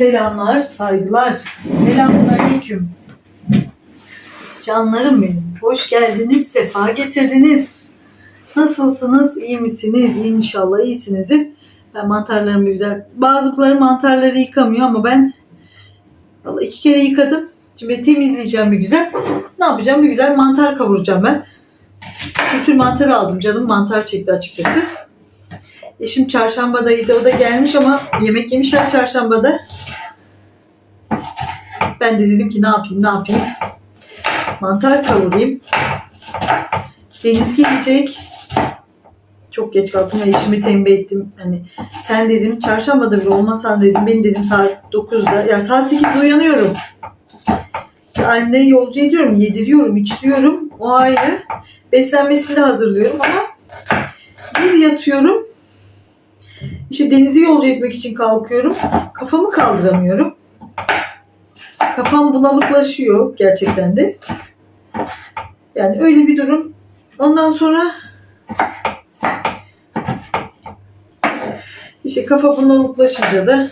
Selamlar, saygılar. Selamun aleyküm. Canlarım benim. Hoş geldiniz, sefa getirdiniz. Nasılsınız, iyi misiniz? İnşallah iyisinizdir. Ben mantarlarımı güzel... Bazıları mantarları yıkamıyor ama ben vallahi iki kere yıkadım. Şimdi temizleyeceğim bir güzel. Ne yapacağım? Bir güzel mantar kavuracağım ben. Bütün mantar aldım. Canım mantar çekti açıkçası. Eşim çarşambadaydı. O da gelmiş ama yemek yemişler çarşambada. Ben de dedim ki ne yapayım ne yapayım. Mantar kavurayım. Deniz gelecek. Çok geç kalktım eşimi tembih ettim. Hani sen dedim çarşambada bile olmasan dedim. Ben dedim saat 9'da. Ya saat 8'de uyanıyorum. Anne yolcu ediyorum. Yediriyorum, içiriyorum. O ayrı. Beslenmesini de hazırlıyorum ama bir yatıyorum. İşte denizi yolcu etmek için kalkıyorum. Kafamı kaldıramıyorum. Kafam bunalıklaşıyor gerçekten de. Yani öyle bir durum. Ondan sonra işte kafa bunalıklaşınca da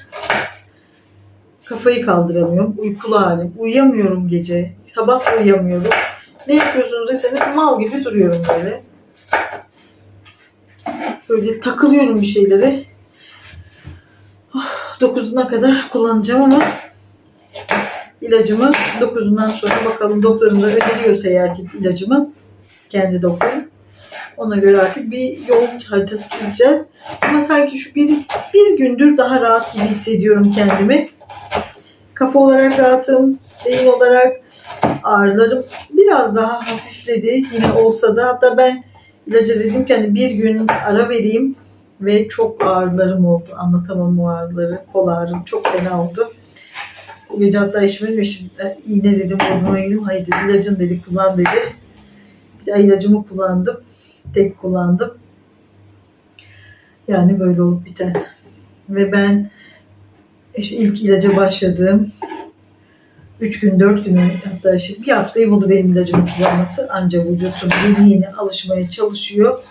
kafayı kaldıramıyorum. Uykulu halim. Uyuyamıyorum gece. Sabah uyuyamıyorum. Ne yapıyorsunuz deseniz mal gibi duruyorum böyle. Böyle takılıyorum bir şeylere. Oh, 9'una kadar kullanacağım ama ilacımı 9'undan sonra bakalım doktorum da öneriyorsa eğer ki ilacımı kendi doktorum ona göre artık bir yol haritası çizeceğiz. Ama sanki şu bir, bir gündür daha rahat gibi hissediyorum kendimi. Kafa olarak rahatım, beyin olarak ağrılarım biraz daha hafifledi yine olsa da hatta ben ilaca dedim ki hani bir gün ara vereyim ve çok ağrılarım oldu. Anlatamam o ağrıları. Kol ağrım çok fena oldu. Bu gece hatta eşime dedim, eşim, e, iğne dedim, burnuma girdim. Hayır dedi, ilacın dedi, kullan dedi. Bir daha ilacımı kullandım. Tek kullandım. Yani böyle olup biten. Ve ben işte ilk ilaca başladığım 3 gün 4 gün hatta işte bir haftayı buldu benim ilacımı kullanması. Ancak vücudum yeni yeni alışmaya çalışıyor.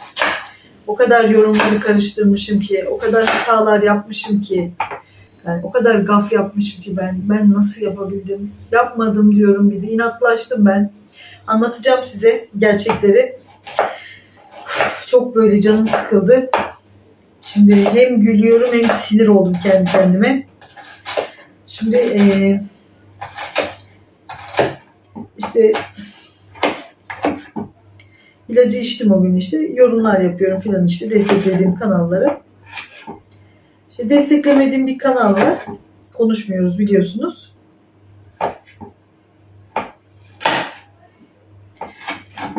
O kadar yorumları karıştırmışım ki, o kadar hatalar yapmışım ki, yani o kadar gaf yapmışım ki ben, ben nasıl yapabildim? Yapmadım diyorum bir de inatlaştım ben. Anlatacağım size gerçekleri. Çok böyle canım sıkıldı. Şimdi hem gülüyorum hem sinir oldum kendi kendime. Şimdi eee işte ilacı içtim o gün işte. Yorumlar yapıyorum filan işte desteklediğim kanallara. İşte desteklemediğim bir kanal var. Konuşmuyoruz biliyorsunuz.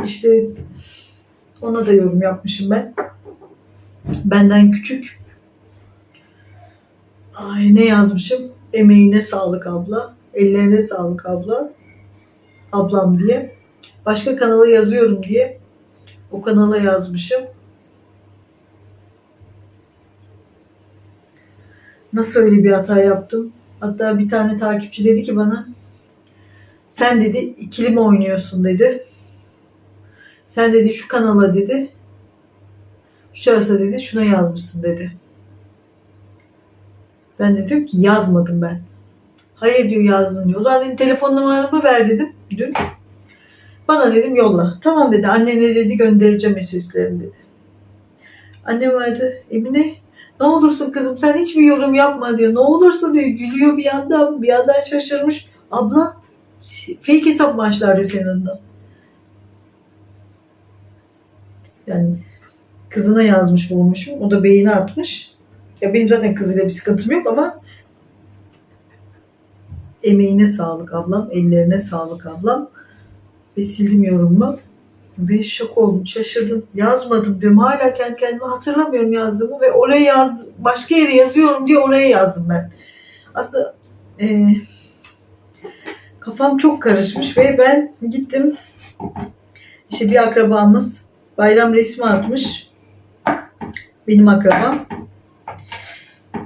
İşte ona da yorum yapmışım ben. Benden küçük. Ay ne yazmışım? Emeğine sağlık abla. Ellerine sağlık abla. Ablam diye. Başka kanala yazıyorum diye o kanala yazmışım. Nasıl öyle bir hata yaptım? Hatta bir tane takipçi dedi ki bana sen dedi ikili mi oynuyorsun dedi. Sen dedi şu kanala dedi şu şahısa dedi şuna yazmışsın dedi. Ben de diyorum ki yazmadım ben. Hayır diyor yazdın diyor. O telefon numaramı ver dedim dün. Bana dedim yolla. Tamam dedi annene dedi göndereceğim SOS'lerini dedi. Annem vardı Emine ne olursun kızım sen hiçbir yorum yapma diyor. Ne olursun diyor gülüyor bir yandan bir yandan şaşırmış. Abla fake hesap mı açtılar diyor senin adına. Yani kızına yazmış bulmuşum. O da beyine atmış. Ya benim zaten kızıyla bir sıkıntım yok ama emeğine sağlık ablam, ellerine sağlık ablam. Ve sildim yorumumu. Ve şok oldum, şaşırdım. Yazmadım diyorum. Hala kendi kendime hatırlamıyorum yazdığımı ve oraya yazdım. Başka yere yazıyorum diye oraya yazdım ben. Aslında e, kafam çok karışmış ve ben gittim. İşte bir akrabamız bayram resmi atmış. Benim akrabam.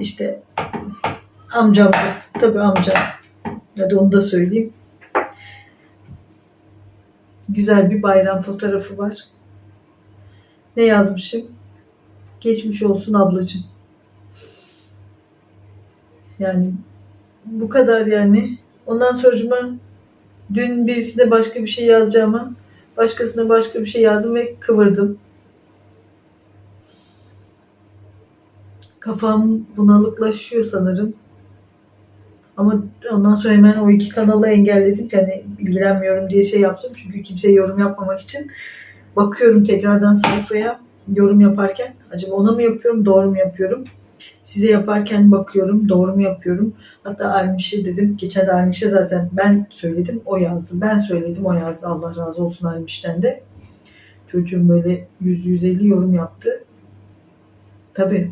İşte amcamız. Tabii amcam. Hadi onu da söyleyeyim. Güzel bir bayram fotoğrafı var. Ne yazmışım? Geçmiş olsun ablacığım. Yani bu kadar yani. Ondan sonracıma dün birisine başka bir şey yazacağıma başkasına başka bir şey yazdım ve kıvırdım. Kafam bunalıklaşıyor sanırım. Ama ondan sonra hemen o iki kanalı engelledim. Yani ilgilenmiyorum diye şey yaptım. Çünkü kimseye yorum yapmamak için. Bakıyorum tekrardan sayfaya yorum yaparken. Acaba ona mı yapıyorum, doğru mu yapıyorum? Size yaparken bakıyorum, doğru mu yapıyorum? Hatta Almiş'e dedim. Geçen de Almiş'e zaten ben söyledim, o yazdı. Ben söyledim, o yazdı. Allah razı olsun Almiş'ten de. Çocuğum böyle 100-150 yorum yaptı. Tabii.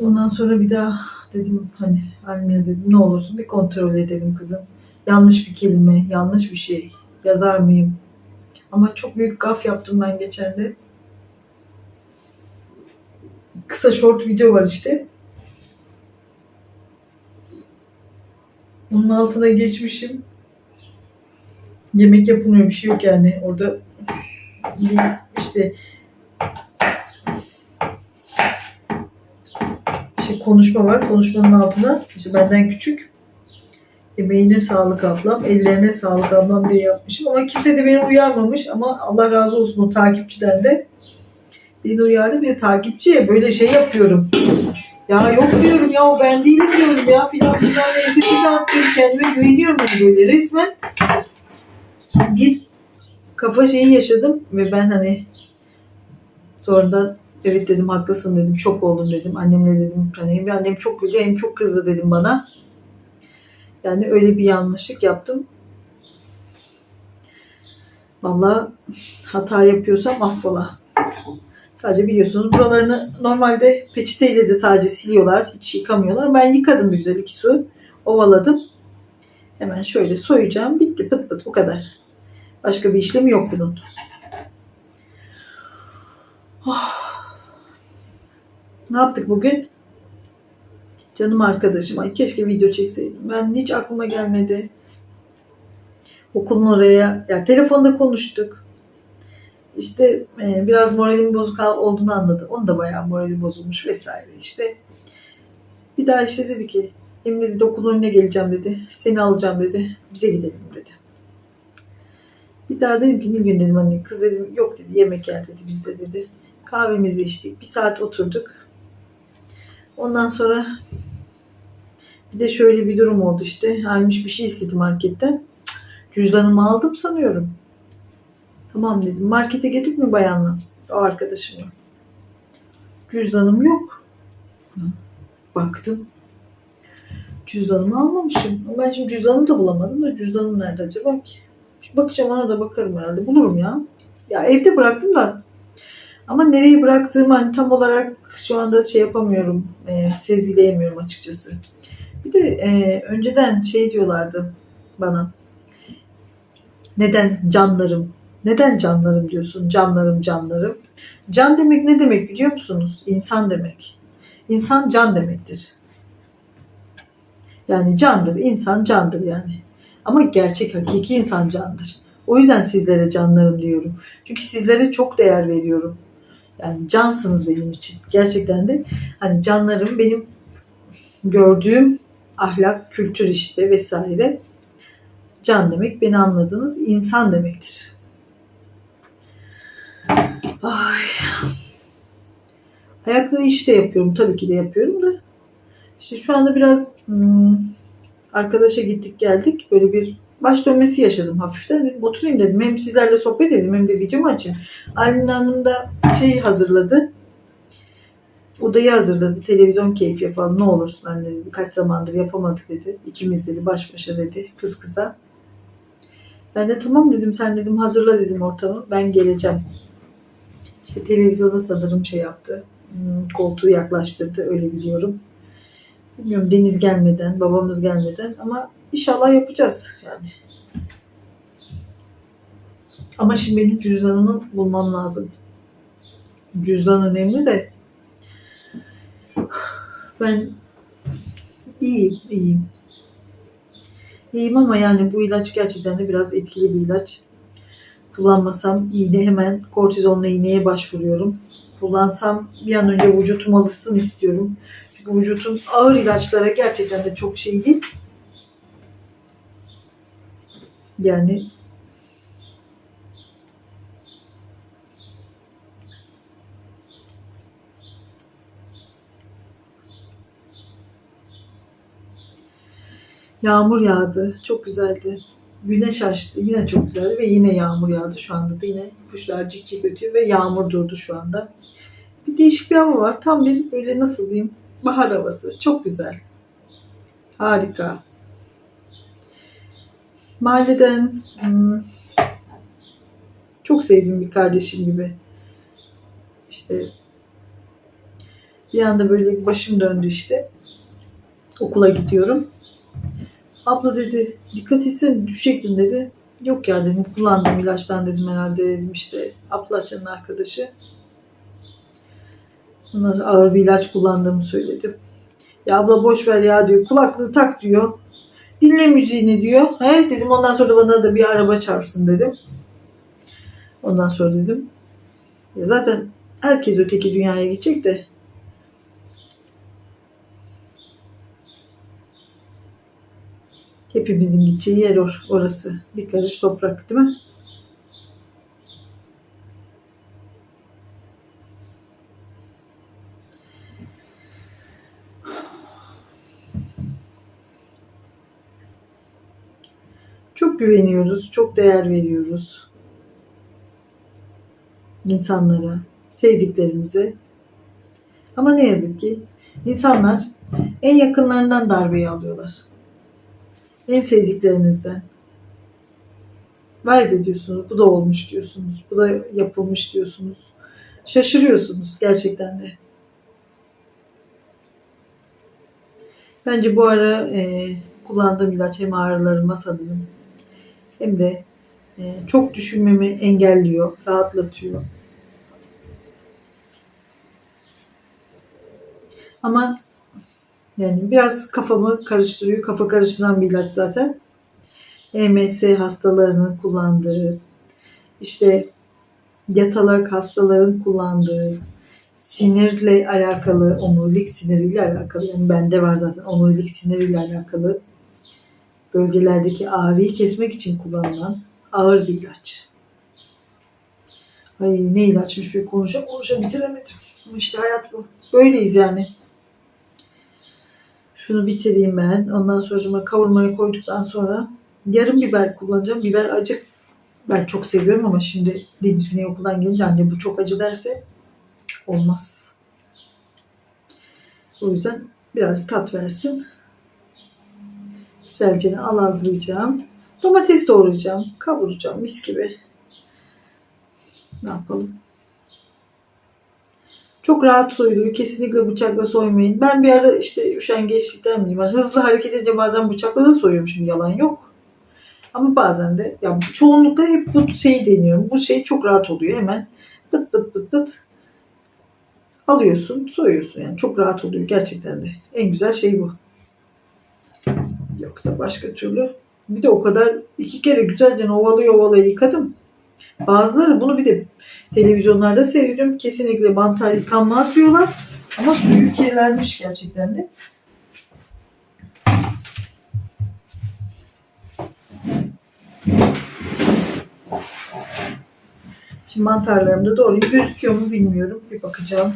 Ondan sonra bir daha dedim hani Almine dedim ne olursun bir kontrol edelim kızım. Yanlış bir kelime, yanlış bir şey yazar mıyım? Ama çok büyük gaf yaptım ben geçen de. Kısa short video var işte. Onun altına geçmişim. Yemek yapılmıyor bir şey yok yani. Orada işte şey konuşma var. Konuşmanın altına işte benden küçük emeğine sağlık ablam, ellerine sağlık ablam diye yapmışım. Ama kimse de beni uyarmamış. Ama Allah razı olsun o takipçiden de. Beni uyardı bir takipçiye böyle şey yapıyorum. Ya yok diyorum ya o ben değilim diyorum ya filan filan neyse de attım kendime güveniyorum hani böyle resmen. Bir kafa şeyi yaşadım ve ben hani sonradan evet dedim haklısın dedim şok oldum dedim annemle dedim hani hem annem çok güldü hem çok kızdı dedim bana. Yani öyle bir yanlışlık yaptım. Vallahi hata yapıyorsam affola. Sadece biliyorsunuz buralarını normalde peçeteyle de sadece siliyorlar. Hiç yıkamıyorlar. Ben yıkadım güzel iki su. Ovaladım. Hemen şöyle soyacağım. Bitti pıt pıt bu kadar. Başka bir işlemi yok bunun. Oh. Ne yaptık bugün? Canım arkadaşım. Ay keşke video çekseydim. Ben hiç aklıma gelmedi. Okulun oraya. Ya telefonda konuştuk. İşte e, biraz moralim bozuk olduğunu anladı. Onun da bayağı morali bozulmuş vesaire işte. Bir daha işte dedi ki Emine dedi okulun önüne geleceğim dedi. Seni alacağım dedi. Bize gidelim dedi. Bir daha dedim ki Nilgün dedim hani kız dedim yok dedi yemek yer dedi bizde dedi. Kahvemizi içtik. Bir saat oturduk. Ondan sonra bir de şöyle bir durum oldu işte. Halmiş bir şey istedi marketten. Cüzdanımı aldım sanıyorum. Tamam dedim. Markete gittik mi bayanla? O arkadaşımla. Cüzdanım yok. Baktım. Cüzdanımı almamışım. Ben şimdi cüzdanımı da bulamadım da cüzdanım nerede acaba ki? Bakacağım ona da bakarım herhalde. Bulurum ya. Ya evde bıraktım da. Ama nereye bıraktığımı hani tam olarak şu anda şey yapamıyorum. E, sezgileyemiyorum açıkçası. Bir de e, önceden şey diyorlardı bana. Neden canlarım? Neden canlarım diyorsun? Canlarım canlarım. Can demek ne demek biliyor musunuz? İnsan demek. İnsan can demektir. Yani candır. insan candır yani. Ama gerçek hakiki insan candır. O yüzden sizlere canlarım diyorum. Çünkü sizlere çok değer veriyorum. Yani cansınız benim için. Gerçekten de hani canlarım benim gördüğüm ahlak, kültür işte vesaire. Can demek beni anladınız. insan demektir. Ay. Ayakta iş de yapıyorum. Tabii ki de yapıyorum da. İşte şu anda biraz hmm, arkadaşa gittik geldik. Böyle bir baş dönmesi yaşadım hafiften. Dedim, oturayım dedim. Hem sizlerle sohbet edeyim hem de videomu açayım. Almin Hanım da şeyi hazırladı. Odayı hazırladı. Televizyon keyfi yapalım. Ne olursun anne dedi. Kaç zamandır yapamadık dedi. İkimiz dedi. Baş başa dedi. Kız kıza. Ben de tamam dedim. Sen dedim hazırla dedim ortamı. Ben geleceğim. İşte televizyona sanırım şey yaptı. Hmm, koltuğu yaklaştırdı. Öyle biliyorum. Bilmiyorum Deniz gelmeden, babamız gelmeden ama inşallah yapacağız yani. Ama şimdi benim cüzdanımı bulmam lazım. Cüzdan önemli de ben iyiyim, iyiyim. İyiyim ama yani bu ilaç gerçekten de biraz etkili bir ilaç. Kullanmasam iğne hemen kortizonla iğneye başvuruyorum. kullansam bir an önce vücutum alışsın istiyorum. Çünkü vücutum ağır ilaçlara gerçekten de çok şey değil. Yani Yağmur yağdı. Çok güzeldi. Güneş açtı. Yine çok güzeldi ve yine yağmur yağdı şu anda da. Yine kuşlar cik cik ötüyor ve yağmur durdu şu anda. Bir değişik bir hava var. Tam bir böyle nasıl diyeyim bahar havası. Çok güzel. Harika. Mahalleden hmm, çok sevdiğim bir kardeşim gibi. İşte bir anda böyle başım döndü işte. Okula gidiyorum. Abla dedi dikkat etsene düşecektin dedi. Yok ya dedim kullandım ilaçtan dedim herhalde dedim işte Ablaçan'ın arkadaşı. Ondan ağır bir ilaç kullandığımı söyledim. Ya abla boş ver ya diyor kulaklığı tak diyor. Dinle müziğini diyor. He dedim ondan sonra bana da bir araba çarpsın dedim. Ondan sonra dedim. Ya zaten herkes öteki dünyaya gidecek de Hepimizin gideceği yer or, orası. Bir karış toprak değil mi? Çok güveniyoruz, çok değer veriyoruz. insanlara, sevdiklerimize. Ama ne yazık ki insanlar en yakınlarından darbeyi alıyorlar en sevdiklerinizden. Vay be diyorsunuz, bu da olmuş diyorsunuz, bu da yapılmış diyorsunuz. Şaşırıyorsunuz gerçekten de. Bence bu ara e, kullandığım ilaç hem ağrılarıma sanırım hem de e, çok düşünmemi engelliyor, rahatlatıyor. Ama yani biraz kafamı karıştırıyor. Kafa karıştıran bir ilaç zaten. EMS hastalarının kullandığı, işte yatalak hastaların kullandığı, sinirle alakalı, omurilik siniriyle alakalı, yani bende var zaten omurilik siniriyle alakalı bölgelerdeki ağrıyı kesmek için kullanılan ağır bir ilaç. Ay ne ilaçmış bir konuşa konuşa bitiremedim. Ama işte hayat bu. Böyleyiz yani. Şunu bitireyim ben. Ondan sonra kavurmaya koyduktan sonra yarım biber kullanacağım. Biber acı. Ben çok seviyorum ama şimdi Deniz Güney okuldan gelince anne bu çok acı derse olmaz. O yüzden biraz tat versin. Güzelce alazlayacağım. Domates doğrayacağım. Kavuracağım mis gibi. Ne yapalım? Çok rahat soyuluyor. Kesinlikle bıçakla soymayın. Ben bir ara işte üşengeçlikten miyim? Yani hızlı hareket edince bazen bıçakla da soyuyormuşum. Yalan yok. Ama bazen de ya çoğunlukla hep bu şeyi deniyorum. Bu şey çok rahat oluyor. Hemen pıt pıt pıt pıt alıyorsun, soyuyorsun yani. Çok rahat oluyor gerçekten de. En güzel şey bu. Yoksa başka türlü. Bir de o kadar iki kere güzelce ovalaya ovalaya yıkadım. Bazıları bunu bir de televizyonlarda seyrediyorum. Kesinlikle mantar yıkanmaz diyorlar. Ama suyu kirlenmiş gerçekten de. Şimdi mantarlarımı da doğrayayım. Gözüküyor mu bilmiyorum. Bir bakacağım.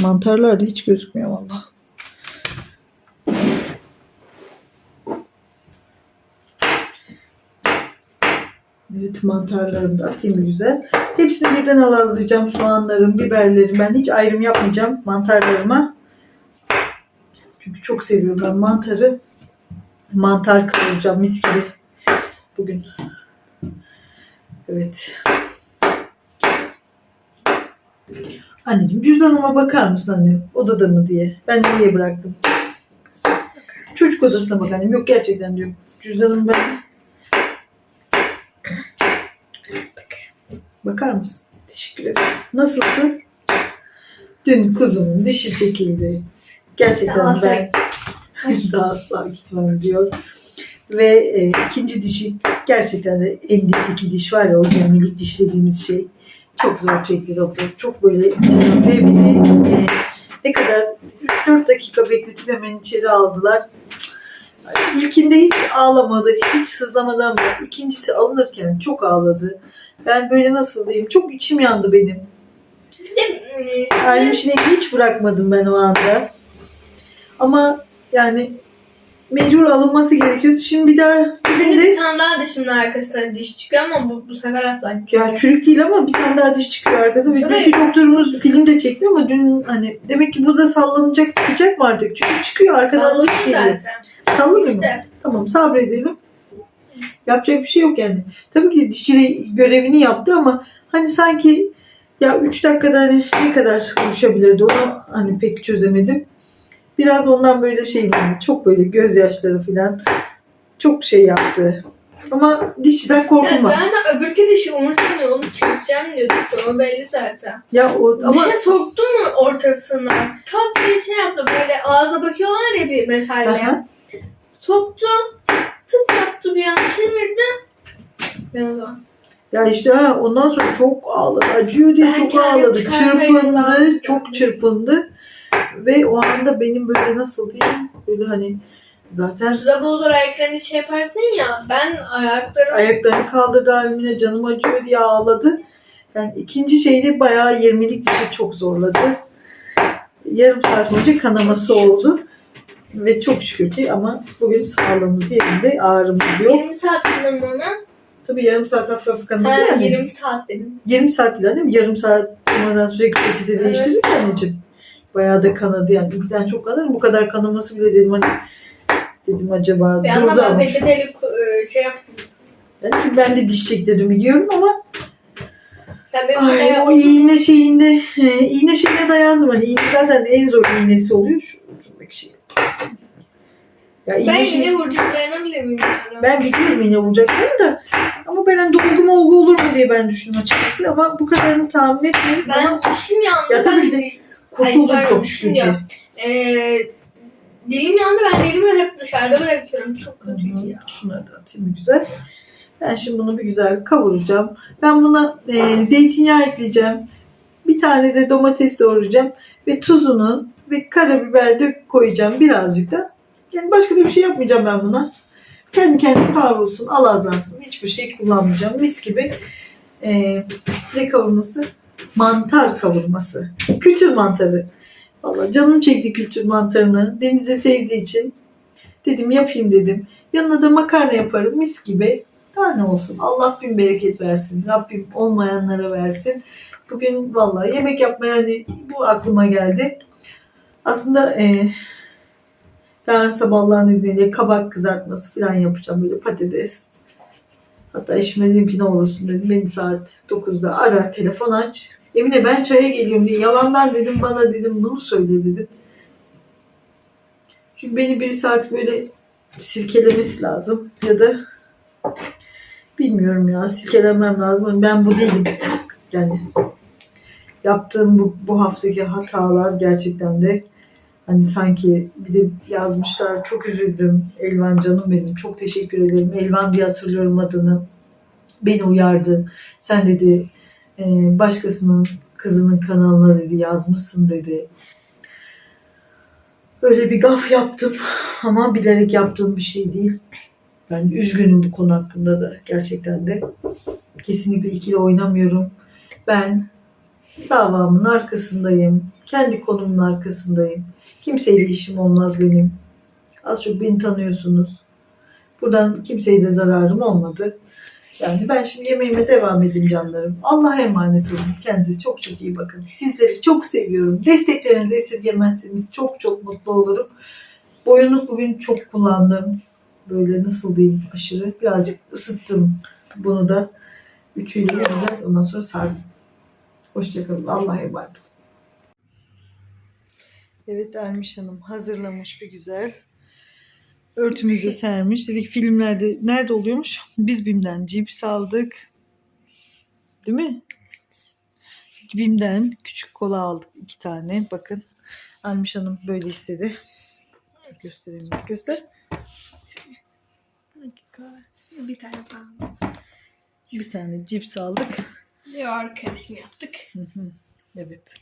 Mantarlar da hiç gözükmüyor vallahi. Evet mantarlarımı da atayım güzel. Hepsini birden alacağım soğanlarım, biberlerim. Ben hiç ayrım yapmayacağım mantarlarıma. Çünkü çok seviyorum ben mantarı. Mantar kavuracağım mis gibi bugün. Evet. Anneciğim cüzdanıma bakar mısın annem? Odada mı diye. Ben nereye bıraktım? Çocuk odasına bak annem. Yok gerçekten diyorum. Cüzdanımı ben Bakar mısın? Teşekkür ederim. Nasılsın? Dün kuzumun dişi çekildi. Gerçekten Daha ben daha asla gitmem diyor. Ve e, ikinci dişi gerçekten de en dipteki diş var ya o 20'lik diş dediğimiz şey. Çok zor çekti doktor. Çok böyle ve bizi e, ne kadar 3-4 dakika bekletip hemen içeri aldılar. İlkinde hiç ağlamadı, hiç sızlamadı ama ikincisi alınırken çok ağladı. Ben böyle nasıl diyeyim, çok içim yandı benim. De e, hiç bırakmadım ben o anda. Ama yani mecbur alınması gerekiyordu. Şimdi bir daha şimdi bugün bir de tane daha dişimin arkasına diş çıkıyor ama bu, bu sefer asla ya çürük değil ama bir tane daha diş çıkıyor arkasına. Tabii. dünkü doktorumuz filmde çekti ama dün hani demek ki bu da sallanacak çıkacak mı artık? Çünkü çıkıyor arkadan diş geliyor. Sallanıyor mu? İşte. Tamam sabredelim. Yapacak bir şey yok yani. Tabii ki dişçi de görevini yaptı ama hani sanki ya 3 dakikada hani ne kadar konuşabilirdi onu hani pek çözemedim. Biraz ondan böyle şey yani çok böyle gözyaşları falan çok şey yaptı. Ama dişçiden Ya korkulmaz. zaten öbürkü dişi umursamıyor onu çıkaracağım diyor doktor o belli zaten. Ya o ama Dişe soktu mu ortasına? Tam bir şey yaptı böyle ağza bakıyorlar ya bir metalle. Aha. Soktu. Tıp yaptı bir an çevirdi. Ben o ya işte ha, ondan sonra çok ağladı. Acıyor diye Ben çok ağladı. Çırpındı. Çok çırpındı. Ve o anda benim böyle nasıl diyeyim böyle hani zaten Suda boğulur ayaklarını şey yaparsın ya. Ben ayaklarım ayaklarını kaldırdı halimine canım acıyor diye ağladı. Yani ikinci şeyde bayağı 20'lik dişi çok zorladı. Yarım saat önce kanaması oldu. Ve çok şükür ki ama bugün sağlığımız yerinde ağrımız yok. 20 saat kullanmamı. Tabii yarım saat hafif hafif kanadı Ha, yani. 20 saat dedim. 20 saat değil mi? Yarım saat durmadan sürekli peçete değiştirdik ya anneciğim. Bayağı da kanadı yani. İlkten çok kanadı. Bu kadar kanaması bile dedim hani dedim acaba Bir durdu ben ama. ku- e, şey yaptım. Yani çünkü ben de diş çektirdim biliyorum ama Sen benim Ay, o iğne şeyinde, e, iğne şeyine dayandım. Hani iğne zaten en zor iğnesi oluyor. Şu ucundaki şey. Ya iğne ben şey- yine vuracaklarını bile bilmiyorum. ben biliyorum iğne vuracaklarını da. Ama ben hani dolgu molgu olur mu diye ben düşündüm açıkçası. Ama bu kadarını tahmin etmedim. Ben ama dişim yandı. Ya tabii ben ki de kurtuldum pardon, çok şükür. Ee, dilim yandı ben dilimi hep dışarıda bırakıyorum. Çok kötüydü ya. Şunları da atayım güzel. Ben şimdi bunu bir güzel kavuracağım. Ben buna e, zeytinyağı ekleyeceğim. Bir tane de domates doğrayacağım. Ve tuzunu ve karabiber dök koyacağım birazcık da. Yani başka da bir şey yapmayacağım ben buna. Kendi kendine kavrulsun, alazlansın. Hiçbir şey kullanmayacağım. Mis gibi e, ne kavurması? Mantar kavurması. Kültür mantarı. Vallahi canım çekti kültür mantarını. Denize sevdiği için dedim yapayım dedim. Yanına da makarna yaparım mis gibi. Daha ne olsun. Allah bin bereket versin. Rabbim olmayanlara versin. Bugün vallahi yemek yapmaya hani bu aklıma geldi. Aslında e, yarın sabah Allah'ın izniyle kabak kızartması falan yapacağım. Böyle patates. Hatta eşime dedim ki ne olursun dedim. Beni saat 9'da ara telefon aç. Emine ben çaya geliyorum diye yalandan dedim bana dedim bunu söyle dedim. Çünkü beni bir saat böyle sirkelemesi lazım ya da bilmiyorum ya silkelenmem lazım. Hani Ben bu değilim. Yani yaptığım bu, bu haftaki hatalar gerçekten de hani sanki bir de yazmışlar çok üzüldüm. Elvan canım benim çok teşekkür ederim. Elvan diye hatırlıyorum adını. Beni uyardı. Sen dedi e, başkasının kızının kanalına dedi yazmışsın dedi. Öyle bir gaf yaptım ama bilerek yaptığım bir şey değil. Ben üzgünüm bu konu hakkında da gerçekten de. Kesinlikle ikili oynamıyorum. Ben davamın arkasındayım. Kendi konumun arkasındayım. Kimseyle işim olmaz benim. Az çok beni tanıyorsunuz. Buradan kimseye de zararım olmadı. Yani ben şimdi yemeğime devam edeyim canlarım. Allah'a emanet olun. Kendinize çok çok iyi bakın. Sizleri çok seviyorum. Desteklerinizi esirgemezseniz çok çok mutlu olurum. Boyunluk bugün çok kullandım. Böyle nasıl diyeyim aşırı. Birazcık ısıttım bunu da. Ütüyle güzel ondan sonra sardım. Hoşçakalın. Allah'a emanet olun. Evet Ermiş Hanım hazırlamış bir güzel. Örtümüzü sermiş. Dedik filmlerde nerede oluyormuş? Biz BİM'den cips aldık. Değil mi? BİM'den küçük kola aldık iki tane. Bakın Ermiş Hanım böyle istedi. Göstereyim. Göster. Bir tane falan. Bir tane cips aldık. Yoğurt karışımı yaptık. Evet.